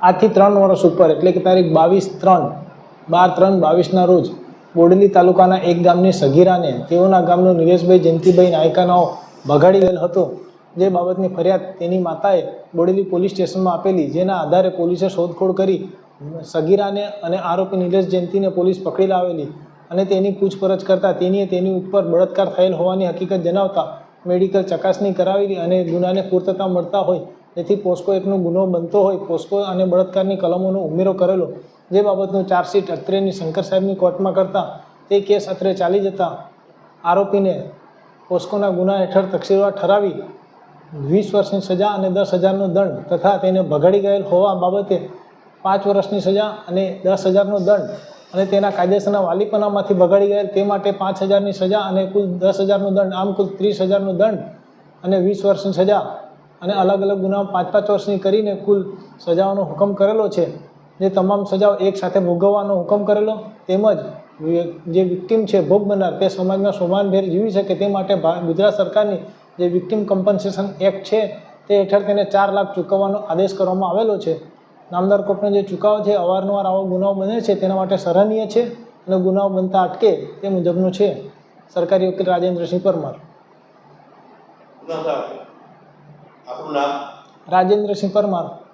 આજથી ત્રણ વર્ષ ઉપર, એટલે કે તારીખ બાવીસ ત્રણ, બાર ત્રણ બાવીસના રોજ બોડેલી તાલુકાના એક ગામની સગીરાને તેઓના ગામનો નિલેશભાઈ જયંતિભાઈ નાયકાનો ભગાડી ગયેલ હતો. જે બાબતની ફરિયાદ તેની માતાએ બોડેલી પોલીસ સ્ટેશનમાં આપેલી, જેના આધારે પોલીસે શોધખોળ કરી સગીરાને અને આરોપી નિલેશ જયંતિને પોલીસ પકડી લાવેલી અને તેની પૂછપરછ કરતાં તેનીએ તેની ઉપર બળાત્કાર થયેલ હોવાની હકીકત જણાવતા મેડિકલ ચકાસણી કરાવેલી અને ગુનાને પૂર્તતા મળતા હોય તેથી પોસ્કો એકનો ગુનો બનતો હોય, પોસ્કો અને બળાત્કારની કલમોનો ઉમેરો કરેલો, જે બાબતનું ચાર્જશીટ અત્રેની શંકર સાહેબની કોર્ટમાં કરતા, તે કેસ અત્રે ચાલી જતા આરોપીને પોસ્કોના ગુના હેઠળ તકસીરવાર ઠરાવી, વીસ વર્ષની સજા અને દસ હજારનો દંડ તથા તેને ભગાડી ગયેલ હોવા બાબતે પાંચ વર્ષની સજા અને દસ હજારનો દંડ અને તેના કાયદેસરના વાલીપનામાંથી ભગાડી ગયેલ તે માટે પાંચ હજારની સજા અને કુલ દસ હજારનો દંડ, આમ કુલ ત્રીસ હજારનો દંડ અને વીસ વર્ષની સજા અને અલગ અલગ ગુનાઓ પાંચ પાંચ વર્ષની કરીને કુલ સજાઓનો હુકમ કરેલો છે. જે તમામ સજાઓ એક સાથે ભોગવવાનો હુકમ કરેલો, તેમજ જે વિક્ટીમ છે ભોગ બનનાર, તે સમાજમાં સોમાનભેર જીવી શકે તે માટે ગુજરાત સરકારની જે વિક્ટીમ કમ્પન્સેશન એક્ટ છે, તે હેઠળ તેને ચાર લાખ ચૂકવવાનો આદેશ કરવામાં આવેલો છે. નામદાર કોર્ટનો જે ચુકાવો છે, અવારનવાર આવો ગુનાઓ બને છે, તેના માટે સરાહનીય છે અને ગુનાઓ બનતા અટકે તે મુજબનું છે. સરકારી વકીલ રાજેન્દ્રસિંહ પરમાર. આપણું નામ? રાજેન્દ્રસિંહ પરમાર.